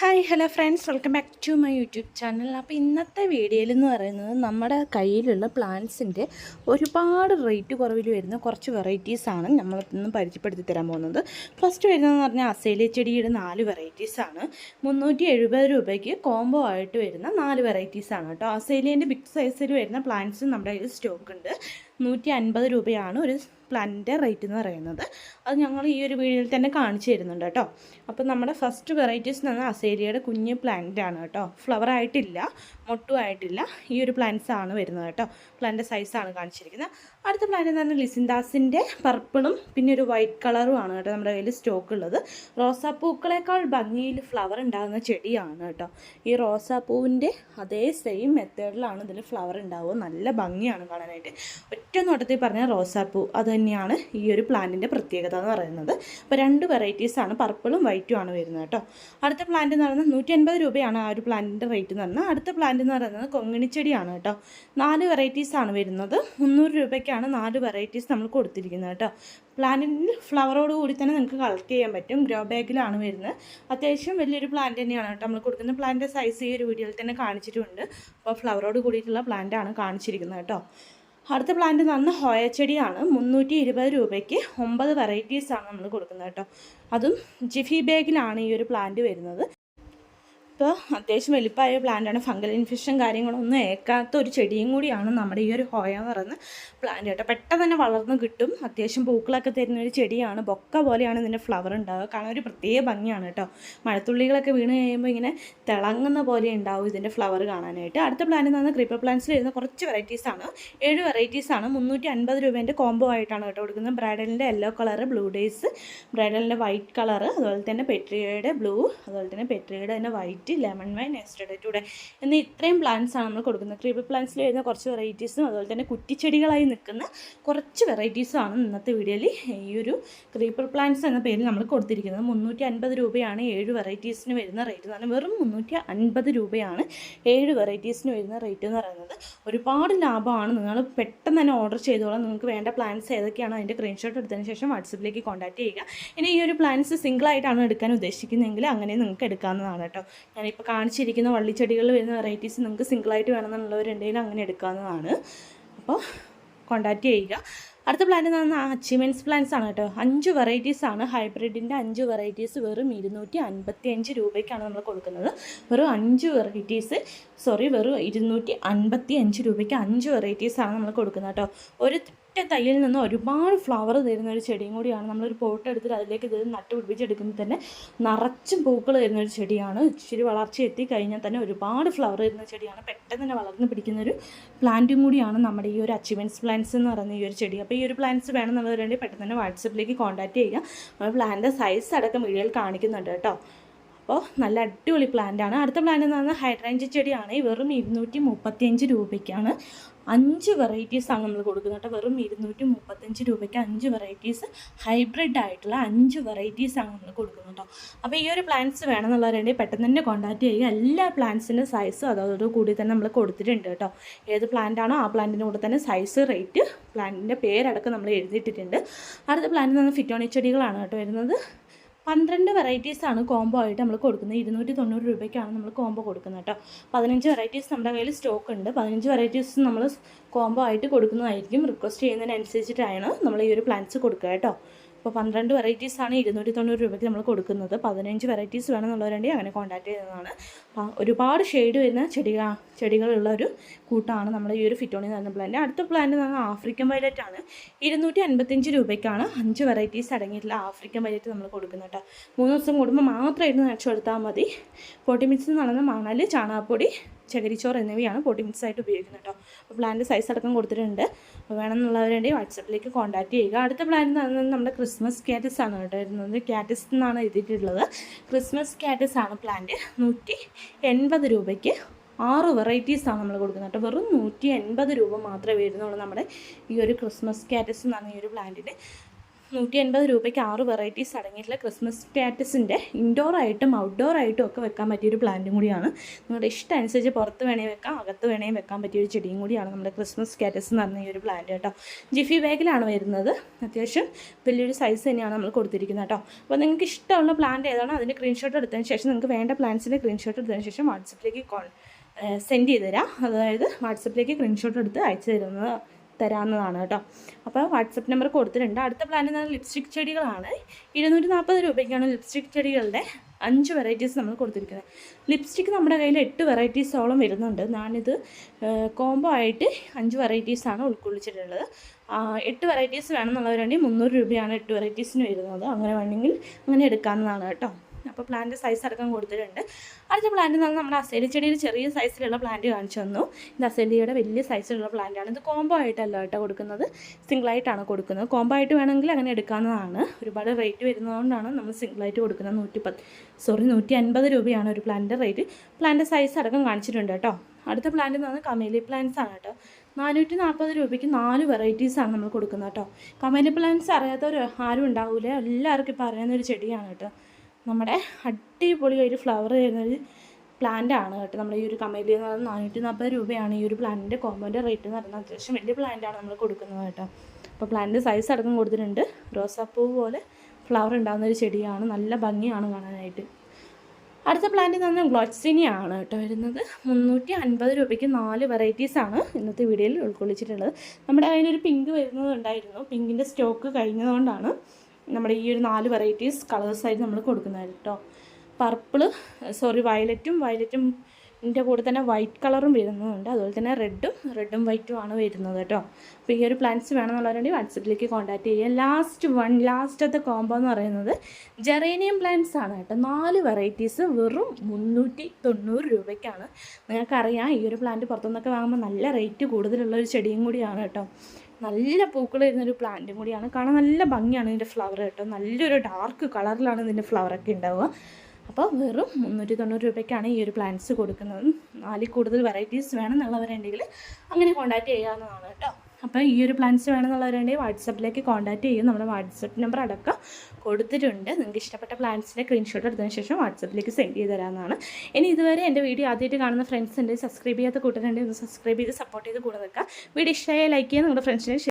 Hi hello friends welcome back to my YouTube channel അപ്പോൾ ഇന്നത്തെ വീഡിയോയിൽ എന്ന് പറയുന്നത് നമ്മുടെ കയ്യിലുള്ള പ്ലാന്റ്സിന്റെ ഒരുപാട് റേറ്റ് കുറവിൽ വരുന്ന കുറച്ച് വെറൈറ്റീസാണ് നമ്മൾ ഇന്ന് പരിചയപ്പെടുത്തി തരാൻ പോകുന്നത്. ഫസ്റ്റ് വരുന്നതെന്ന് പറഞ്ഞാൽ അസേലിയ ചെടിയുടെ നാല് വെറൈറ്റീസാണ് മുന്നൂറ്റി എഴുപത് രൂപയ്ക്ക് കോംബോ ആയിട്ട് വരുന്ന നാല് വെറൈറ്റീസാണ് കേട്ടോ. അസേലിയന്റെ ബിഗ് സൈസിൽ വരുന്ന പ്ലാന്റ്സ് നമ്മുടെ കയ്യിൽ സ്റ്റോക്ക് ഉണ്ട്. നൂറ്റി അൻപത് രൂപയാണ് ഒരു പ്ലാന്റിന്റെ റേറ്റ് എന്ന് പറയുന്നത്. അത് ഞങ്ങൾ ഈ ഒരു വീഡിയോയിൽ തന്നെ കാണിച്ചു തരുന്നുണ്ട് കേട്ടോ. അപ്പോൾ നമ്മുടെ ഫസ്റ്റ് വെറൈറ്റീസ് എന്ന് പറഞ്ഞാൽ അസേരിയയുടെ കുഞ്ഞ് പ്ലാന്റ് ആണ് കേട്ടോ. ഫ്ലവർ ആയിട്ടില്ല മൊട്ടും ആയിട്ടില്ല. ഈ ഒരു പ്ലാന്റ്സ് ആണ് വരുന്നത് കേട്ടോ. പ്ലാന്റ് സൈസാണ് കാണിച്ചിരിക്കുന്നത്. അടുത്ത പ്ലാന്റ് എന്ന് പറഞ്ഞാൽ ലിസിൻഡാസിന്റെ പർപ്പിളും പിന്നെ ഒരു വൈറ്റ് കളറും ആണ് കേട്ടോ നമ്മുടെ കയ്യിൽ സ്റ്റോക്ക് ഉള്ളത്. റോസാപ്പൂക്കളേക്കാൾ ഭംഗിയിൽ ഫ്ലവർ ഉണ്ടാകുന്ന ചെടിയാണ് കേട്ടോ. ഈ റോസാപ്പൂവിന്റെ അതേ സെയിം മെത്തേഡിലാണ് ഇതിൽ ഫ്ലവർ ഉണ്ടാവുക. നല്ല ഭംഗിയാണ് കാണാനായിട്ട്. ഒറ്റ നോട്ടത്തിൽ പറഞ്ഞാൽ റോസാപ്പൂ അത് തന്നെയാണ് ഈ ഒരു പ്ലാന്റിന്റെ പ്രത്യേകത എന്ന് പറയുന്നത്. അപ്പോൾ രണ്ട് വെറൈറ്റീസാണ് പർപ്പിളും വൈറ്റും ആണ് വരുന്നത് കേട്ടോ. അടുത്ത പ്ലാന്റ് എന്ന് പറയുന്നത് നൂറ്റി അൻപത് രൂപയാണ് ആ ഒരു പ്ലാന്റിന്റെ റേറ്റ് എന്ന് പറഞ്ഞാൽ അടുത്ത പ്ലാന്റ് എന്ന് പറയുന്നത് കൊങ്ങിണിച്ചെടിയാണ് കേട്ടോ. നാല് വെറൈറ്റീസാണ് വരുന്നത്. മുന്നൂറ് രൂപയ്ക്കാണ് നാല് വെറൈറ്റീസ് നമ്മൾ കൊടുത്തിരിക്കുന്നത് കേട്ടോ. പ്ലാന്റിൽ ഫ്ലവറോട് കൂടി തന്നെ നിങ്ങൾക്ക് കളക്ട് ചെയ്യാൻ പറ്റും. ഗ്രോ ബാഗിലാണ് വരുന്നത്. അത്യാവശ്യം വലിയൊരു പ്ലാന്റ് തന്നെയാണ് കേട്ടോ നമ്മൾ കൊടുക്കുന്ന. പ്ലാന്റിന്റെ സൈസ് ഈ ഒരു വീഡിയോയിൽ തന്നെ കാണിച്ചിട്ടുണ്ട്. അപ്പോൾ ഫ്ലവറോട് കൂടിയിട്ടുള്ള പ്ലാന്റാണ് കാണിച്ചിരിക്കുന്നത് കേട്ടോ. അടുത്ത പ്ലാന്റ് പറഞ്ഞാൽ ഹോയ ചെടിയാണ് മുന്നൂറ്റി ഇരുപത് രൂപയ്ക്ക് ഒമ്പത് വെറൈറ്റീസാണ് നമ്മൾ കൊടുക്കുന്നത് കേട്ടോ. അതും ജിഫി ബാഗിലാണ് ഈ ഒരു പ്ലാന്റ് വരുന്നത്. ഇപ്പോൾ അത്യാവശ്യം വലിപ്പമായ പ്ലാന്റാണ്. ഫംഗൽ ഇൻഫെക്ഷൻ കാര്യങ്ങളൊന്നും ഏക്കാത്ത ഒരു ചെടിയും കൂടിയാണ് നമ്മുടെ ഈ ഒരു ഹോയ എന്ന് പറയുന്ന പ്ലാന്റ് കേട്ടോ. പെട്ടെന്ന് തന്നെ വളർന്ന് കിട്ടും. അത്യാവശ്യം പൂക്കളൊക്കെ തരുന്ന ഒരു ചെടിയാണ്. ബൊക്ക പോലെയാണ് ഇതിന്റെ ഫ്ലവർ ഉണ്ടാവുക. കാരണം ഒരു പ്രത്യേക ഭംഗിയാണ് കേട്ടോ. മഴത്തുള്ളികളൊക്കെ വീണ് കഴിയുമ്പോൾ ഇങ്ങനെ തിളങ്ങുന്ന പോലെ ഉണ്ടാവും ഇതിന്റെ ഫ്ലവർ കാണാനായിട്ട്. അടുത്ത പ്ലാന്റിൽ പറഞ്ഞാൽ ക്രീപ്പർ പ്ലാന്റ്സിൽ വരുന്ന കുറച്ച് വെറൈറ്റീസാണ് ഏഴ് വെറൈറ്റീസാണ് മുന്നൂറ്റി അൻപത് രൂപേന്റെ കോംബോ ആയിട്ടാണ് കേട്ടോ കൊടുക്കുന്നത്. ബ്രൈഡലിന്റെ യെല്ലോ കളറ് ബ്ലൂ ഡേയ്സ് ബ്രൈഡലിന്റെ വൈറ്റ് കളറ് അതുപോലെ തന്നെ പെട്രിയയുടെ ബ്ലൂ അതുപോലെ തന്നെ പെട്രിയയുടെ തന്നെ വൈറ്റ് ലെമൺ വൈൻ ടൂടെ എന്നീ ഇത്രയും പ്ലാന്റ്സ് ആണ് നമ്മൾ കൊടുക്കുന്നത്. ക്രീപ്പർ പ്ലാന്റ്സിൽ വരുന്ന കുറച്ച് വെറൈറ്റീസും അതുപോലെ തന്നെ കുറ്റിച്ചെടികളായി നിൽക്കുന്ന കുറച്ച് വെറൈറ്റീസും ആണ് ഇന്നത്തെ വീഡിയോയിൽ ഈ ഒരു ക്രീപ്പർ പ്ലാന്റ്സ് എന്ന പേരിൽ നമ്മൾ കൊടുത്തിരിക്കുന്നത്. മുന്നൂറ്റി അൻപത് രൂപയാണ് ഏഴ് വെറൈറ്റീസിന് വരുന്ന റേറ്റ് എന്ന് വെറും മുന്നൂറ്റി അൻപത് രൂപയാണ് ഏഴ് വെറൈറ്റീസിന് വരുന്ന റേറ്റ് എന്ന് പറയുന്നത്. ഒരുപാട് ലാഭമാണ്. നിങ്ങൾ പെട്ടെന്ന് തന്നെ ഓർഡർ ചെയ്തോളാം. നിങ്ങൾക്ക് വേണ്ട പ്ലാൻസ് ഏതൊക്കെയാണോ അതിന്റെ സ്ക്രീൻഷോട്ട് എടുത്തതിന് ശേഷം വാട്സപ്പിലേക്ക് കോൺടാക്ട് ചെയ്യുക. ഇനി ഈ ഒരു പ്ലാൻസ് സിംഗിളായിട്ടാണ് എടുക്കാൻ ഉദ്ദേശിക്കുന്നതെങ്കിൽ അങ്ങനെ നിങ്ങൾക്ക് എടുക്കാവുന്നതാണ് കേട്ടോ. ഞാനിപ്പോൾ കാണിച്ചിരിക്കുന്ന വള്ളിച്ചെടികളിൽ വരുന്ന വെറൈറ്റീസ് നിങ്ങൾക്ക് സിംഗിളായിട്ട് വേണമെന്നുള്ളവരുണ്ടെങ്കിൽ അങ്ങനെ എടുക്കാവുന്നതാണ്. അപ്പോൾ കോൺടാക്റ്റ് ചെയ്യുക. അടുത്ത പ്ലാന്റ് എന്ന് പറഞ്ഞാൽ അച്ചീവ്മെന്റ്സ് പ്ലാന്റ്സ് ആണ് കേട്ടോ. അഞ്ച് വെറൈറ്റീസ് ആണ്. ഹൈബ്രിഡിന്റെ അഞ്ച് വെറൈറ്റീസ് വെറും ഇരുന്നൂറ്റി അൻപത്തി അഞ്ച് രൂപയ്ക്കാണ് നമ്മൾ കൊടുക്കുന്നത്. വെറും അഞ്ച് വെറൈറ്റീസ് സോറി വെറും ഇരുന്നൂറ്റി അൻപത്തി അഞ്ച് രൂപയ്ക്ക് അഞ്ച് വെറൈറ്റീസാണ് നമ്മൾ കൊടുക്കുന്നത് കേട്ടോ. ഒരു തയ്യിൽ നിന്ന് ഒരുപാട് ഫ്ലവർ തരുന്ന ഒരു ചെടിയും കൂടിയാണ്. നമ്മളൊരു പോട്ട് എടുത്തിട്ട് അതിലേക്ക് ഇത് നട്ട് പിടിപ്പിച്ചെടുക്കുമ്പോൾ തന്നെ നിറച്ചും പൂക്കൾ തരുന്ന ഒരു ചെടിയാണ്. ഇച്ചിരി വളർച്ച എത്തി കഴിഞ്ഞാൽ തന്നെ ഒരുപാട് ഫ്ലവർ തരുന്ന ചെടിയാണ്. പെട്ടെന്ന് തന്നെ വളർന്ന് പിടിക്കുന്ന ഒരു പ്ലാന്റും കൂടിയാണ് നമ്മുടെ ഈ ഒരു അച്ചീവ്മെന്റ്സ് പ്ലാന്റ്സ് എന്ന് പറയുന്ന ഈ ഒരു ചെടി. അപ്പോൾ ഈ ഒരു പ്ലാന്റ്സ് വേണമെന്നുള്ളവരുണ്ടെങ്കിൽ പെട്ടെന്ന് തന്നെ വാട്സപ്പിലേക്ക് കോൺടാക്ട് ചെയ്യുക. നമ്മൾ പ്ലാന്റിന്റെ സൈസ് അടക്കം വീഡിയോയിൽ കാണിക്കുന്നുണ്ട് കേട്ടോ. അപ്പോൾ നല്ല അടിപൊളി പ്ലാന്റ് ആണ്. അടുത്ത പ്ലാന്റ് എന്ന് പറഞ്ഞാൽ ഹൈഡ്രേഞ്ച് ചെടിയാണ്. വെറും ഇരുന്നൂറ്റി മുപ്പത്തിയഞ്ച് രൂപയ്ക്കാണ്. അഞ്ച് വെറൈറ്റീസാണ് നമ്മൾ കൊടുക്കുന്നത് കേട്ടോ. വെറും ഇരുന്നൂറ്റി മുപ്പത്തഞ്ച് രൂപയ്ക്ക് അഞ്ച് വെറൈറ്റീസ് ഹൈബ്രിഡ് ആയിട്ടുള്ള അഞ്ച് വെറൈറ്റീസാണ് നമ്മൾ കൊടുക്കുന്നത് കേട്ടോ. അപ്പോൾ ഈ ഒരു പ്ലാന്റ്സ് വേണമെന്നുള്ളവരുണ്ടെങ്കിൽ പെട്ടെന്ന് തന്നെ കോൺടാക്ട് ചെയ്യുക. എല്ലാ പ്ലാന്റ്സിന്റെ സൈസും അതോട് കൂടി തന്നെ നമ്മൾ കൊടുത്തിട്ടുണ്ട് കേട്ടോ. ഏത് പ്ലാന്റ് ആണോ ആ പ്ലാന്റിന്റെ കൂടെ തന്നെ സൈസ് റേറ്റ് പ്ലാന്റിന്റെ പേരടക്കം നമ്മൾ എഴുതിയിട്ടിട്ടുണ്ട്. അടുത്ത പ്ലാന്റ് നിന്ന് ഫിറ്റോണി ചെടികളാണ് കേട്ടോ വരുന്നത്. പന്ത്രണ്ട് ആണ് കോംബോ ആയിട്ട് നമ്മൾ കൊടുക്കുന്നത്. ഇരുന്നൂറ്റി തൊണ്ണൂറ് രൂപയ്ക്കാണ് നമ്മൾ കോംബോ കൊടുക്കുന്നത് കേട്ടോ. പതിനഞ്ച് വെറൈറ്റീസ് നമ്മുടെ കയ്യിൽ സ്റ്റോക്ക് ഉണ്ട്. പതിനഞ്ച് വെറൈറ്റീസ് നമ്മൾ കോംബോ ആയിട്ട് കൊടുക്കുന്നതായിരിക്കും. റിക്വസ്റ്റ് ചെയ്യുന്നതിനനുസരിച്ചിട്ടാണ് നമ്മൾ ഈ ഒരു പ്ലാൻസ് കൊടുക്കുക കേട്ടോ. അപ്പോൾ പന്ത്രണ്ട് വെറൈറ്റീസാണ് ഇരുന്നൂറ്റി തൊണ്ണൂറ് രൂപയ്ക്ക് നമ്മൾ കൊടുക്കുന്നത്. പതിനഞ്ച് വെറൈറ്റീസ് വേണമെന്നുള്ളവരുണ്ടെങ്കിൽ അങ്ങനെ കോൺടാക്ട് ചെയ്യുന്നതാണ്. ഒരുപാട് ഷെയ്ഡ് വരുന്ന ചെടിക ചെടികളുള്ള ഒരു കൂട്ടാണ് നമ്മൾ ഈ ഒരു ഫിറ്റോണി എന്ന് പറയുന്ന പ്ലാന്റ് അടുത്ത പ്ലാന്റ് എന്ന് പറഞ്ഞാൽ ആഫ്രിക്കൻ വയലറ്റ് ആണ്. ഇരുന്നൂറ്റി അൻപത്തഞ്ച് രൂപയ്ക്കാണ് അഞ്ച് വെറൈറ്റീസ് അടങ്ങിയിട്ടുള്ള ആഫ്രിക്കൻ വയലറ്റ് നമ്മൾ കൊടുക്കുന്നത് കേട്ടോ മൂന്ന് ദിവസം കൂടുമ്പോൾ മാത്രമായിട്ട് നനച്ചു കൊടുത്താൽ മതി. പൊട്ടിമിക്സ് നടന്ന മണൽ ചാണകപ്പൊടി ചകിരിച്ചോറ് എന്നിവയാണ് മിക്സ് ആയിട്ട് ഉപയോഗിക്കുന്നത് കേട്ടോ അപ്പോൾ പ്ലാന്റ് സൈസ് അടക്കം കൊടുത്തിട്ടുണ്ട്. അപ്പോൾ വേണമെന്നുള്ളവരുണ്ടെങ്കിൽ വാട്സപ്പിലേക്ക് കോൺടാക്റ്റ് ചെയ്യുക. അടുത്ത പ്ലാൻ എന്ന് പറയുന്നത് നമ്മുടെ ക്രിസ്മസ് കാറ്റസ് ആണ് കേട്ടോ ഇരുന്നത് കാറ്റസ് എന്നാണ് എഴുതിയിട്ടുള്ളത്. ക്രിസ്മസ് കാറ്റസ് ആണ് പ്ലാന്റ് നൂറ്റി എൺപത് രൂപയ്ക്ക് ആറ് വെറൈറ്റീസാണ് നമ്മൾ കൊടുക്കുന്നത് കേട്ടോ വെറും നൂറ്റി എൺപത് രൂപ മാത്രമേ വരുന്നുള്ളൂ നമ്മുടെ ഈ ഒരു ക്രിസ്മസ് ക്യാറ്റസ് എന്നാണ് ഈ ഒരു പ്ലാന്റിന് നൂറ്റി എൺപത് രൂപയ്ക്ക് ആറ് വെറൈറ്റീസ് അടങ്ങിയിട്ടുള്ള ക്രിസ്മസ് സ്റ്റാറ്റസിന്റെ ഔട്ട്ഡോർ ആയിട്ടും ഒക്കെ വെക്കാൻ പറ്റിയൊരു പ്ലാന്റും കൂടിയാണ്. നിങ്ങളുടെ ഇഷ്ടം അനുസരിച്ച് പുറത്ത് വേണേൽ വെക്കാം അകത്ത് വേണേൽ വെക്കാൻ പറ്റിയ ഒരു ചെടിയും കൂടിയാണ് നമ്മുടെ ക്രിസ്മസ് സ്റ്റാറ്റസ് എന്ന് പറഞ്ഞ ഈ ഒരു പ്ലാന്റ് കേട്ടോ. ജിഫി ബാഗിലാണ് വരുന്നത്. അത്യാവശ്യം വലിയൊരു സൈസ് തന്നെയാണ് നമ്മൾ കൊടുത്തിരിക്കുന്നത് കേട്ടോ. അപ്പോൾ നിങ്ങൾക്ക് ഇഷ്ടമുള്ള പ്ലാന്റ് ഏതാണോ അതിന്റെ സ്ക്രീൻഷോട്ട് എടുത്തതിന് ശേഷം നിങ്ങൾക്ക് വേണ്ട പ്ലാന്റ്സിന്റെ സ്ക്രീൻഷോട്ട് എടുത്തതിന് ശേഷം വാട്സപ്പിലേക്ക് കോൺ സെൻഡ് ചെയ്ത് തരാം. അതായത് വാട്സപ്പിലേക്ക് സ്ക്രീൻഷോട്ട് എടുത്ത് അയച്ചു തരുന്നത് തരാവുന്നതാണ് കേട്ടോ. അപ്പോൾ വാട്സപ്പ് നമ്പർ കൊടുത്തിട്ടുണ്ട്. അടുത്ത പ്ലാൻ എന്ന് പറഞ്ഞാൽ ലിപ്സ്റ്റിക് ചെടികളാണ്. ഇരുന്നൂറ്റി നാൽപ്പത് രൂപയ്ക്കാണ് ലിപ്സ്റ്റിക് ചെടികളുടെ അഞ്ച് വെറൈറ്റീസ് നമ്മൾ കൊടുത്തിരിക്കുന്നത്. ലിപ്സ്റ്റിക് നമ്മുടെ കയ്യിൽ എട്ട് വെറൈറ്റീസോളം വരുന്നുണ്ട്. ഞാനിത് കോംബോ ആയിട്ട് അഞ്ച് വെറൈറ്റീസാണ് ഉൾക്കൊള്ളിച്ചിട്ടുള്ളത്. എട്ട് വെറൈറ്റീസ് വേണമെന്നുള്ളവരാണെങ്കിൽ മുന്നൂറ് രൂപയാണ് എട്ട് വെറൈറ്റീസിന് വരുന്നത്. അങ്ങനെ വേണമെങ്കിൽ അങ്ങനെ എടുക്കാവുന്നതാണ് കേട്ടോ. അപ്പോൾ പ്ലാന്റ് സൈസ് അടക്കം കൊടുത്തിട്ടുണ്ട്. അടുത്ത പ്ലാന്റ് എന്ന് നമ്മുടെ അസേലി ചെടിയിൽ ചെറിയ സൈസിലുള്ള പ്ലാന്റ് കാണിച്ചു തന്നു. ഇത് അസേലിയുടെ വലിയ സൈസിലുള്ള പ്ലാന്റാണ് ഇത് കോംബോ ആയിട്ടല്ല കേട്ടോ കൊടുക്കുന്നത്. സിംഗിളായിട്ടാണ് കൊടുക്കുന്നത്. കോംബോ ആയിട്ട് വേണമെങ്കിൽ അങ്ങനെ എടുക്കാവുന്നതാണ്. ഒരുപാട് റേറ്റ് വരുന്നതുകൊണ്ടാണ് നമ്മൾ സിംഗിളായിട്ട് കൊടുക്കുന്നത്. നൂറ്റി പത്ത് സോറി നൂറ്റി അൻപത് രൂപയാണ് ഒരു പ്ലാന്റിന്റെ റേറ്റ് പ്ലാന്റ് സൈസ് അടക്കം കാണിച്ചിട്ടുണ്ട് കേട്ടോ. അടുത്ത പ്ലാന്റ് എന്ന് പറഞ്ഞാൽ കമേലി പ്ലാന്റ്സ് ആണ് കേട്ടോ. നാനൂറ്റി നാൽപ്പത് രൂപയ്ക്ക് നാല് വെറൈറ്റീസാണ് നമ്മൾ കൊടുക്കുന്നത് കേട്ടോ. കമേലി പ്ലാന്റ്സ് അറിയാത്തവർ ആരും ഉണ്ടാവില്ല എല്ലാവർക്കും ഇപ്പോൾ അറിയാവുന്ന ഒരു ചെടിയാണ് കേട്ടോ. നമ്മുടെ അടിപൊളി ഒരു ഫ്ലവർ ചെയ്യുന്നൊരു പ്ലാന്റ് ആണ് കേട്ടോ. നമ്മുടെ ഈ ഒരു എന്ന് പറയുന്നത് നാനൂറ്റി നാൽപ്പത് രൂപയാണ് ഈ ഒരു പ്ലാന്റിന്റെ കോമ്പോന്റെ റേറ്റ് എന്ന് പറയുന്നത്. അത്യാവശ്യം വലിയ പ്ലാന്റാണ് നമ്മൾ കൊടുക്കുന്നത് കേട്ടോ. അപ്പോൾ പ്ലാന്റ് സൈസ് അടക്കം കൊടുത്തിട്ടുണ്ട്. റോസാപ്പൂ പോലെ ഫ്ലവർ ഉണ്ടാകുന്ന ഒരു ചെടിയാണ്. നല്ല ഭംഗിയാണ് കാണാനായിട്ട്. അടുത്ത പ്ലാന്റ് പറഞ്ഞാൽ ആണ് കേട്ടോ വരുന്നത്. മുന്നൂറ്റി അൻപത് രൂപയ്ക്ക് നാല് വെറൈറ്റീസാണ് ഇന്നത്തെ വീഡിയോയിൽ ഉൾക്കൊള്ളിച്ചിട്ടുള്ളത്. നമ്മുടെ കയ്യിലൊരു പിങ്ക് വരുന്നതുണ്ടായിരുന്നു പിങ്കിന്റെ സ്റ്റോക്ക് കഴിഞ്ഞതുകൊണ്ടാണ്. നമ്മുടെ ഈ ഒരു നാല് വെറൈറ്റീസ് കളേഴ്സായിട്ട് നമ്മൾ കൊടുക്കുന്നത് കേട്ടോ പർപ്പിൾ സോറി വയലറ്റും വയലറ്റും ഇതിന്റെ കൂടെ തന്നെ വൈറ്റ് കളറും വരുന്നുണ്ട്. അതുപോലെ തന്നെ റെഡും റെഡും വൈറ്റും ആണ് വരുന്നത് കേട്ടോ അപ്പോൾ ഈ ഒരു പ്ലാന്റ്സ് വേണമെന്നുള്ളവരുണ്ടെങ്കിൽ വാട്സപ്പിലേക്ക് കോൺടാക്റ്റ് ചെയ്യുക. ലാസ്റ്റ് വൺ ലാസ്റ്റത്തെ കോംബോ എന്ന് പറയുന്നത് ജെറേനിയം പ്ലാന്റ്സ് ആണ് കേട്ടോ. നാല് വെറൈറ്റീസ് വെറും മുന്നൂറ്റി തൊണ്ണൂറ് രൂപയ്ക്കാണ്. നിങ്ങൾക്കറിയാം ഈ ഒരു പ്ലാന്റ് പുറത്തുനിന്നൊക്കെ വാങ്ങുമ്പോൾ നല്ല റേറ്റ് കൂടുതലുള്ള ഒരു ചെടിയും കൂടിയാണ് കേട്ടോ നല്ല പൂക്കൾ വരുന്നൊരു പ്ലാന്റും കൂടിയാണ്. കാണാൻ നല്ല ഭംഗിയാണ് ഇതിന്റെ ഫ്ലവർ കേട്ടോ. നല്ലൊരു ഡാർക്ക് കളറിലാണ് ഇതിന്റെ ഫ്ലവറൊക്കെ ഉണ്ടാവുക. അപ്പോൾ വെറും മുന്നൂറ്റി തൊണ്ണൂറ് രൂപയ്ക്കാണ് ഈ ഒരു പ്ലാന്റ്സ് കൊടുക്കുന്നത്. നാലിൽ കൂടുതൽ വെറൈറ്റീസ് വേണം എന്നുള്ളവരുണ്ടെങ്കിൽ അങ്ങനെ കോൺടാക്റ്റ് ചെയ്യാവുന്നതാണ് കേട്ടോ. അപ്പോൾ ഈ ഒരു പ്ലാൻസ് വേണമെന്നുള്ളവരുണ്ടെങ്കിൽ വാട്സപ്പിലേക്ക് കോൺടാക്റ്റ് ചെയ്യും. നമ്മുടെ വാട്സപ്പ് നമ്പർ അടക്കം കൊടുത്തിട്ടുണ്ട്. നിങ്ങൾക്ക് ഇഷ്ടപ്പെട്ട പ്ലാൻസിന്റെ സ്ക്രീൻഷോട്ട് എടുത്തതിന് ശേഷം വാട്സപ്പിലേക്ക് സെൻഡ് ചെയ്ത് തരാമെന്നാണ് ഇനി ഇതുവരെ എന്റെ വീഡിയോ ആദ്യമായിട്ട് കാണുന്ന ഫ്രണ്ട്സ് ഉണ്ട് സബ്സ്ക്രൈബ് ചെയ്യാത്ത കൂട്ടുന്നുണ്ടെങ്കിൽ ഒന്ന് സബ്സ്ക്രൈബ് ചെയ്ത് സപ്പോർട്ട് ചെയ്ത് കൂടെ നിൽക്കുക. വീഡിയോ ഇഷ്ടമായ ലൈക്ക് ചെയ്യുക നിങ്ങളുടെ ഫ്രണ്ട്സിനെ